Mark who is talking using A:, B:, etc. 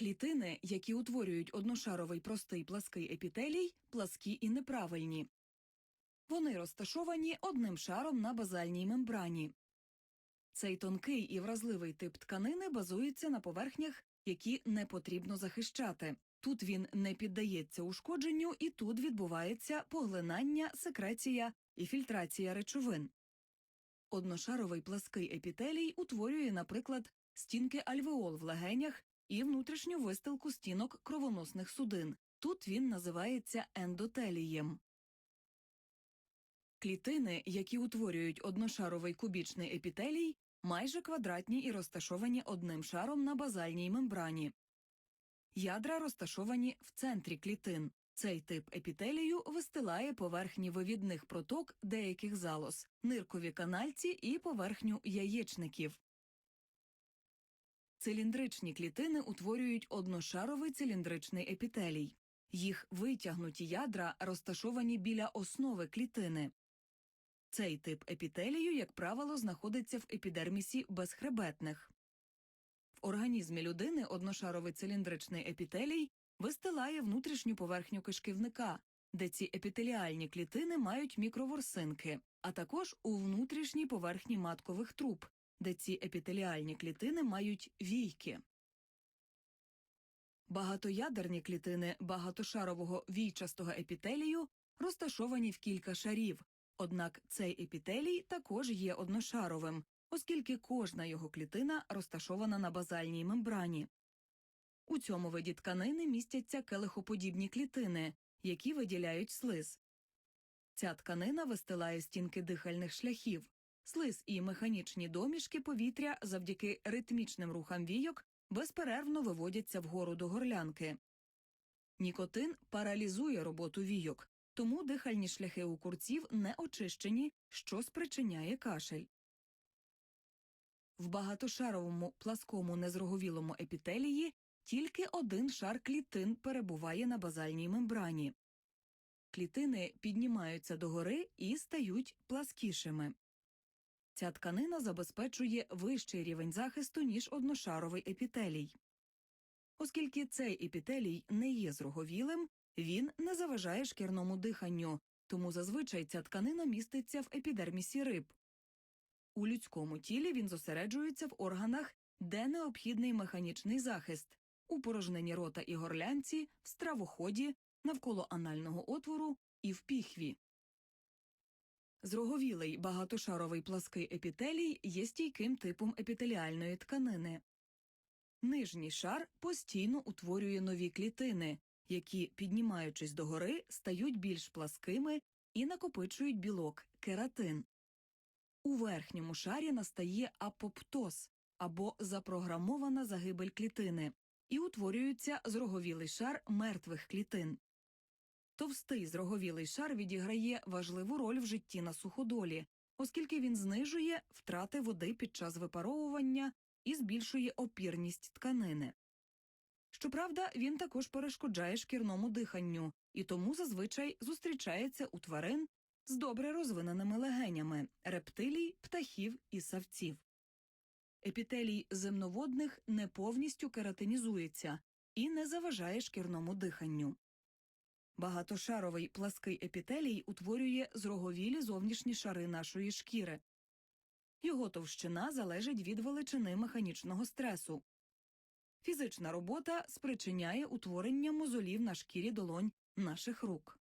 A: Клітини, які утворюють одношаровий простий плаский епітелій, пласкі і неправильні. Вони розташовані одним шаром на базальній мембрані. Цей тонкий і вразливий тип тканини базується на поверхнях, які не потрібно захищати. Тут він не піддається ушкодженню, і тут відбувається поглинання, секреція і фільтрація речовин. Одношаровий плаский епітелій утворює, наприклад, стінки альвеол в легенях і внутрішню вистилку стінок кровоносних судин. Тут він називається ендотелієм. Клітини, які утворюють одношаровий кубічний епітелій, майже квадратні і розташовані одним шаром на базальній мембрані. Ядра розташовані в центрі клітин. Цей тип епітелію вистилає поверхні вивідних проток деяких залоз, ниркові канальці і поверхню яєчників. Циліндричні клітини утворюють одношаровий циліндричний епітелій. Їх витягнуті ядра розташовані біля основи клітини. Цей тип епітелію, як правило, знаходиться в епідермісі безхребетних. В організмі людини одношаровий циліндричний епітелій вистилає внутрішню поверхню кишківника, де ці епітеліальні клітини мають мікроворсинки, а також у внутрішній поверхні маткових труб, де ці епітеліальні клітини мають війки. Багатоядерні клітини багатошарового війчастого епітелію розташовані в кілька шарів, однак цей епітелій також є одношаровим, оскільки кожна його клітина розташована на базальній мембрані. У цьому виді тканини містяться келихоподібні клітини, які виділяють слиз. Ця тканина вистилає стінки дихальних шляхів, слиз і механічні домішки повітря завдяки ритмічним рухам війок безперервно виводяться вгору до горлянки. Нікотин паралізує роботу війок, тому дихальні шляхи у курців не очищені, що спричиняє кашель. В багатошаровому пласкому незроговілому епітелії тільки один шар клітин перебуває на базальній мембрані. Клітини піднімаються догори і стають пласкішими. Ця тканина забезпечує вищий рівень захисту, ніж одношаровий епітелій. Оскільки цей епітелій не є зроговілим, він не заважає шкірному диханню, тому зазвичай ця тканина міститься в епідермісі риб. У людському тілі він зосереджується в органах, де необхідний механічний захист у порожненні рота і горлянці, в стравоході, навколо анального отвору і в піхві. Зроговілий багатошаровий плаский епітелій є стійким типом епітеліальної тканини. Нижній шар постійно утворює нові клітини, які, піднімаючись догори, стають більш пласкими і накопичують білок кератин. У верхньому шарі настає апоптоз або запрограмована загибель клітини, і утворюється зроговілий шар мертвих клітин. Товстий зроговілий шар відіграє важливу роль в житті на суходолі, оскільки він знижує втрати води під час випаровування і збільшує опірність тканини. Щоправда, він також перешкоджає шкірному диханню і тому зазвичай зустрічається у тварин з добре розвиненими легенями рептилій, птахів і савців. Епітелій земноводних не повністю кератинізується і не заважає шкірному диханню. Багатошаровий плаский епітелій утворює зроговілі зовнішні шари нашої шкіри. Його товщина залежить від величини механічного стресу. Фізична робота спричиняє утворення мозолів на шкірі долонь наших рук.